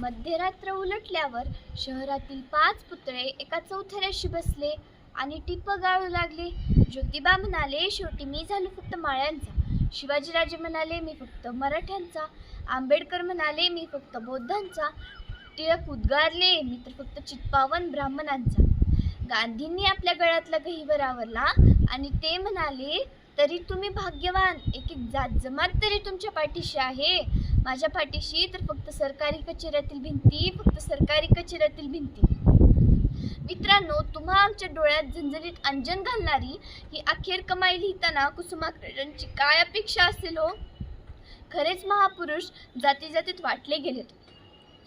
मध्यरात्र उलटल्यावर शहरातील पाच पुतळे एका चौथऱ्याशी बसले आणि टिप्प गाळू लागले. ज्योतिबा म्हणाले शेवटी मी झालो फक्त माळ्यांचा. शिवाजीराजे म्हणाले मी फक्त मराठ्यांचा. आंबेडकर म्हणाले मी फक्त बौद्धांचा. टिळक उद्गारले मी तर फक्त चित्पावन ब्राह्मणांचा. गांधींनी आपल्या गळ्यातला गहिवर आवरला आणि ते म्हणाले तरी तुम्ही भाग्यवान. एक एक जात जमात तरी तुमच्या पाठीशी आहे. माझ्या पाठीशी तर फक्त सरकारी कचेऱ्यातील भिंती फक्त सरकारी कचेऱ्यातील भिंती. मित्रांनो तुम्हा आमच्या डोळ्यात झंझरीत अंजन घालणारी ही अखेर कमाई लिहिताना कुसुमाग्रजांची काय अपेक्षा असेल हो? खरेच महापुरुष जाती जातीत वाटले गेलेत.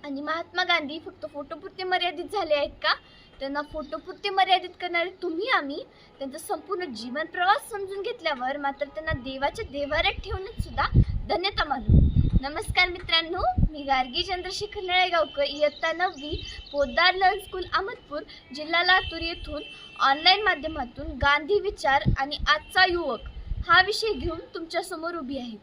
आणि महात्मा गांधी फक्त फोटोपुरते मर्यादित झाले आहेत का? त्यांना फोटोपुरते मर्यादित करणारे तुम्ही आम्ही? त्यांचा संपूर्ण जीवन प्रवास समजून घेतल्यावर मात्र त्यांना देवाच्या देवाऱ्यात ठेवण्यात सुद्धा धन्यता मानू. नमस्कार मित्रांनो मी गार्गी चंद्रशेखर नळेगावकर. इयत्ता नववी पोद्दार लर्न स्कूल अहमदपूर जिल्हा लातूर येथून ऑनलाईन माध्यमातून गांधी विचार आणि आजचा युवक हा विषय घेऊन तुमच्यासमोर उभी आहे.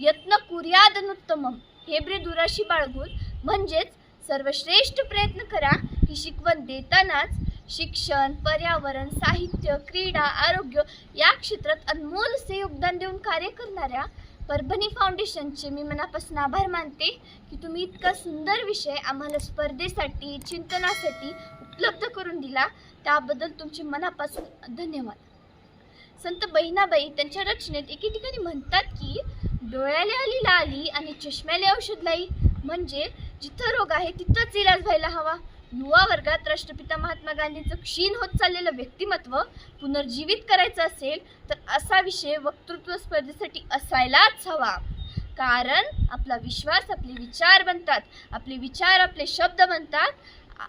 यत्न कुर्यादनुत्तमम हे ब्रे दुराशी बाळगून म्हणजेच सर्वश्रेष्ठ प्रयत्न करा ही शिकवण देतानाच शिक्षण पर्यावरण साहित्य क्रीडा आरोग्य या क्षेत्रात अनमोल असे योगदान देऊन कार्य करणाऱ्या परभणी फाउंडेशनचे मी मनापासून आभार मानते की तुम्ही इतका सुंदर विषय आम्हाला स्पर्धेसाठी चिंतनासाठी उपलब्ध करून दिला. त्याबद्दल तुमचे मनापासून धन्यवाद. संत बहिणाबाई त्यांच्या रचनेत एके ठिकाणी म्हणतात की डोळ्याला आली लाली आणि चष्म्याला औषध लाई. म्हणजे जिथं रोग आहे तिथंच इलाज व्हायला हवा. युवा वर्गात राष्ट्रपिता महात्मा गांधींचं क्षीण होत चाललेलं व्यक्तिमत्व पुनर्जीवित करायचं असेल तर असा विषय वक्तृत्व स्पर्धेसाठी असायलाच हवा. कारण आपला विश्वास आपले विचार बनतात. आपले विचार आपले शब्द बनतात.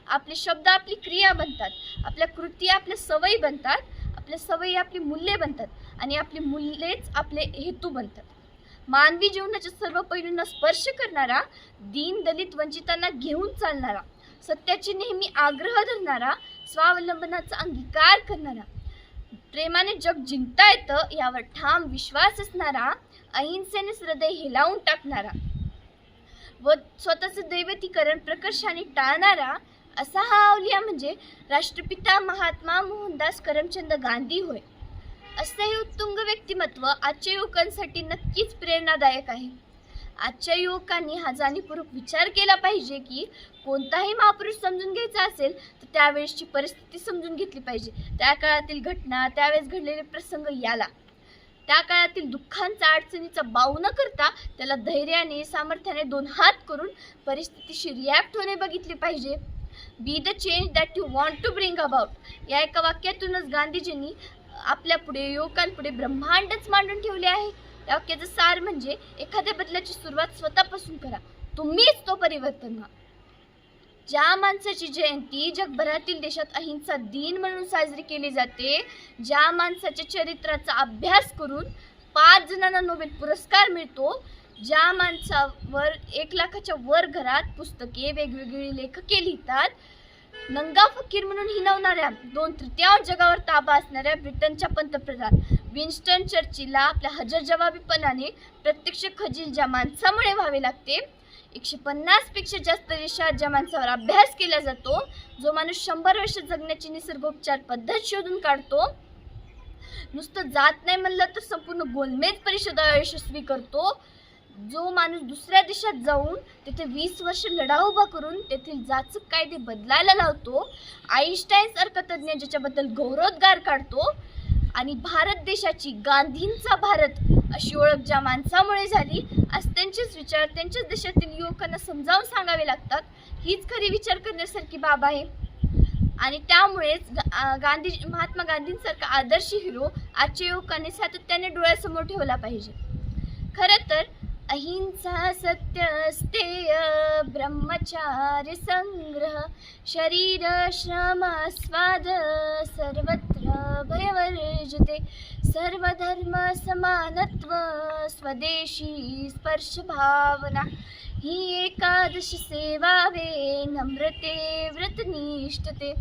आपले शब्द आपली क्रिया बनतात. आपल्या कृती आपल्या सवयी बनतात. आपल्या सवयी आपली मूल्ये बनतात. आणि आपली मूल्येच आपले हेतू बनतात. मानवी जीवनाच्या सर्व पैलूंना स्पर्श करणारा दीन दलित वंचितांना घेऊन चालणारा सत्याची नेहमी आग्रह धरणारा स्वावलंबनाचा अंगीकार करणारा. प्रेमाने जग जिंकता येतं यावर ठाम विश्वास असणारा अहिंसेने हृदय हेलावून टाकणारा. व स्वतःचं दैवतीकरण प्रकर्षाने टाळणारा असा हा अवलिया म्हणजे राष्ट्रपिता महात्मा मोहनदास करमचंद गांधी होय. असं हे उत्तुंग व्यक्तिमत्व आजच्या युवकांसाठी नक्कीच प्रेरणादायक आहे. आजच्या युवकांनी हा जाणीवपूर्वक विचार केला पाहिजे की कोणताही महापुरुष समजून घ्यायचा असेल तर त्यावेळेसची परिस्थिती समजून घेतली पाहिजे. त्या काळातील घटना त्यावेळेस घडलेले प्रसंग याला. त्या काळातील दुःखांचा अडचणीचा बाऊ न करता त्याला धैर्याने सामर्थ्याने दोन हात करून परिस्थितीशी रिॲक्ट होणे बघितले पाहिजे. Be the change that you want to bring about या एका वाक्यातूनच गांधीजींनी आपल्यापुढे युवकांपुढे ब्रह्मांडच मांडून ठेवले आहे. या वाक्याचं सार म्हणजे एखाद्या बदलाची सुरुवात स्वतःपासून करा. तुम्हीच तो परिवर्तन व्हा. ज्या माणसाची जयंती जगभरातील देशात अहिंसा दिन म्हणून साजरी केली जाते ज्या माणसाच्या चरित्राचा अभ्यास करून पाच जणांना नोबेल पुरस्कार मिळतो ज्या माणसावर एक लाखाच्या वर घरात पुस्तके वेगवेगळी लेखके लिहितात नंगा फकीर म्हणून हिनवणाऱ्या दोन तृतीयांश जगावर ताबा असणाऱ्या ब्रिटनच्या पंतप्रधान विन्स्टन चर्चिलला आपल्या हजर जबाबीपणाने प्रत्यक्ष खजील ज्या माणसामुळे व्हावे लागते एकशे पन्नासपेक्षा जास्त देशात ज्या माणसावर अभ्यास केला जातो जो माणूस शंभर वर्ष जगण्याची निसर्गोपचार पद्धत शोधून काढतो नुसतं जात नाही म्हणलं तर संपूर्ण गोलमेज परिषदा यशस्वी करतो जो माणूस दुसऱ्या देशात जाऊन तेथे वीस वर्ष लढा उभा करून तेथील जाचक कायदे बदलायला लावतो आईन्स्टाईन सारखा तज्ज्ञ ज्याच्याबद्दल गौरवोद्गार काढतो आणि भारत देशाची गांधींचा भारत अशी ओळख ज्या माणसामुळे झाली आज त्यांचेच विचार त्यांच्याच देशातील युवकांना समजावून सांगावे लागतात. हीच खरी विचार करण्यासारखी बाब आहे. आणि त्यामुळेच गांधी महात्मा गांधींसारखा आदर्श हिरो आजच्या युवकांनी सातत्याने डोळ्यासमोर ठेवला पाहिजे. खरं तर अहिंसा सत्य अस्तेय ब्रह्मचार्य संग्रह शरीर श्रम स्वाद सर्वत्र भयवर्जते सर्वधर्म समानत्व स्वदेशी स्पर्श भावना ही एकादश सेवावे नम्रते व्रतनिष्ठते।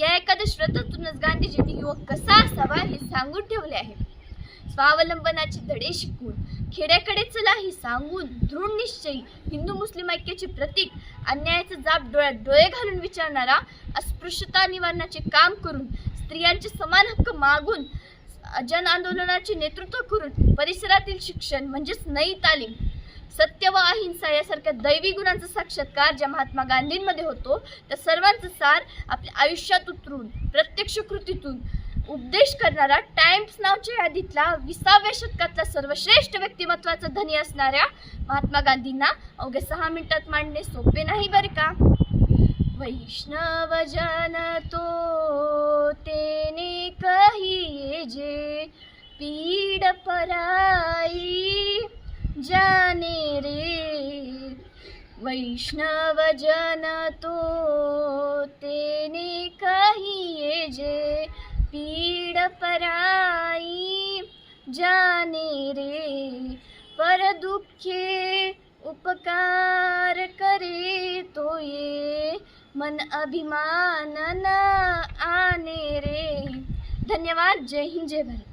या एकादश व्रतातूनच गांधीजींनी युवक कसा असावा हे सांगून ठेवले आहे. स्वावलंबनाचे धडे शिकून खेड्याकडे चला ही सांगून दृढ निश्चयी हिंदू मुस्लिम ऐक्याचे प्रतीक अन्यायाचा जाब डोळ्यात डोळे घालून विचारणारा अस्पृश्यता निवारणाचे काम करून स्त्रियांचे समान हक्क मागून जन आंदोलनाचे नेतृत्व करून परिसरातील शिक्षण म्हणजेच नई तालीम सत्य व अहिंसा यासारख्या दैवी गुणांचा साक्षात्कार ज्या महात्मा गांधींमध्ये होतो त्या सर्वांचं सार आपल्या आयुष्यात उतरून प्रत्यक्ष कृतीतून उपदेश करणारा टाइम्स नावच्या यादीतला विसाव्या शतकातला सर्वश्रेष्ठ व्यक्तिमत्वाचा धनी असणाऱ्या महात्मा गांधींना अवघ्या सहा मिनिटात मांडणे सोपे नाही बरे का? वैष्णव जन तो तेने कहिए जे पीड पराई जाने रे। वैष्णव जन तो तेने कहिए जे जाने पर दुखे उपकार करे तो ये मन अभिमान न आने रे। धन्यवाद जय हिंद जय भारत।